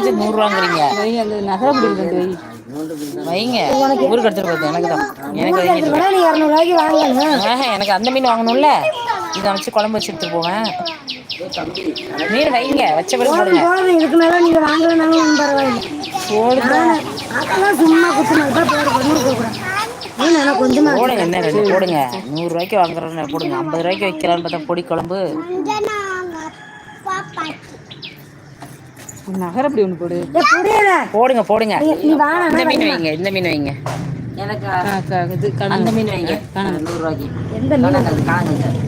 வச்சு நூறுரூவாங்கிறீங்க வை அந்த நகை பிடி கொண்டு வை வைங்க ஊருக்கு எடுத்துட்டு போகுது எனக்கு தான் எனக்கு எனக்கு அந்த மீன் வாங்கணும்ல. இதை வச்சு குழம்பு வச்சு எடுத்துட்டு போவேன். மீன் வைங்க வச்ச பிறகு போடுங்க இதுக்கு மேல நீங்க வாங்கலனாலும் ஒண்ணும் பரவாயில்லை. போடுங்க. சும்மா குத்துனது தான் போட நூறு போட மீன் எனக்கு கொஞ்சமா போடுங்க என்ன ரெண்டு போடுங்க. நூறு ரூபாய்க்கு வாங்குறேன்னு போடுங்க. ஐம்பது ரூபாய்க்கு வைக்கலான்னு பார்த்தா பொடி குழம்பு. நகர அப்படி ஒன்று போடு. புரியல. போடுங்க போடுங்க. இந்த மீன் வைங்க இந்த மீன் வைங்க. எனக்கு இது அந்த கணக்கு மீன் வைங்க. நூறு ரூபாய்க்கு எந்த மீன்? காணாங்கல்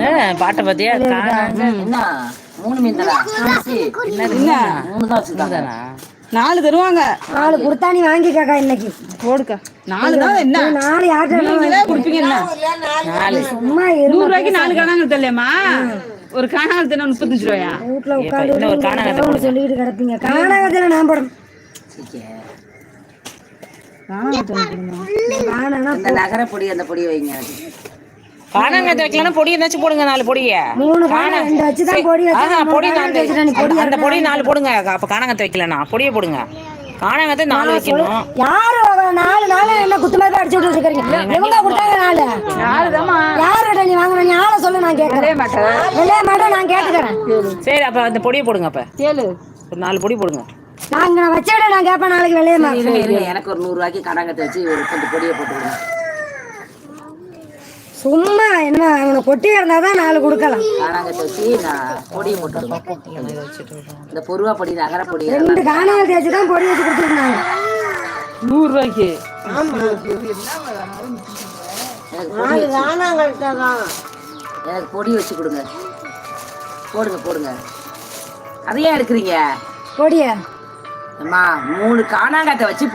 ஆ, பாட்டை பார்த்தியா என்ன? மூணு மீன் தானா? மூணு தான்? நாலு தருவாங்க. நாலு கொடுத்தா நீ வாங்கிக்கக்கா இன்னைக்கு. போடுக்கா. நாலு தான் என்ன? நாலு யார்கிட்ட கொடுப்பீங்க நாலு. சும்மா நூறு ரூபாய்க்கு நாலு தெரியலையாம்மா ஒரு காணாங்கல் தினம் முப்பத்தஞ்சு ரூபாயா? வீட்டுல உட்காந்து ஒரு போடுங்க சொல்லிக்கிட்டு கிடப்பீங்க. காணாங்கத்துல நான் போடணும் வானா இந்த நகர பொடி அந்த பொடி வைங்க காணாங்கத்தை வைக்கலாம் பொடி எதாச்சும் போடுங்க நாலு பொடிய. பொடி நாலு அந்த பொடி நாலு போடுங்க அப்ப காணாங்கத்தை வைக்கலண்ணா பொடியை போடுங்க. காணாங்கத்தை நாலு வைக்கணும். யாரு நாலு நாள் என்ன அடிச்சு விட்டு கொடுத்தாங்க நாலு. நாலு நீ நீ ஆளை நான் கேட்கறேன். மாட்டேன். விளைய மாட்டேன் நான் கேட்டுக்கிறேன். சரி அப்ப அந்த பொடியை போடுங்க அப்ப. கேளு. ஒரு நாலு பொடி போடுங்க. நான் இங்க நான் வச்ச விட நான் கேட்பேன் நாளைக்கு விளைய மாட்டேன். எனக்கு ஒரு நூறு ரூபாய்க்கு காணாங்கத்தை வச்சு ஒரு கொஞ்சம் பொடியை போட்டுருங்க சும்மா என்ன அவனை கொட்டி இருந்தாதான் நாலு கொடுக்கலாம். காணாங்கத்தை வச்சு நான் பொடியை போட்டுருங்க இந்த பொருவா பொடி நகர பொடி ரெண்டு காணாங்கத்தை வச்சு தான் பொடி வச்சு கொடுத்துருந்தாங்க. நூறு ரூபாய்க்கு. எனக்கு பொடி வச்சு கொடுங்க. போடுங்க போடுங்க. அதையே எடுக்கிறீங்க? பொடிய? அம்மா மூணு காணாங்கத்தை வச்சு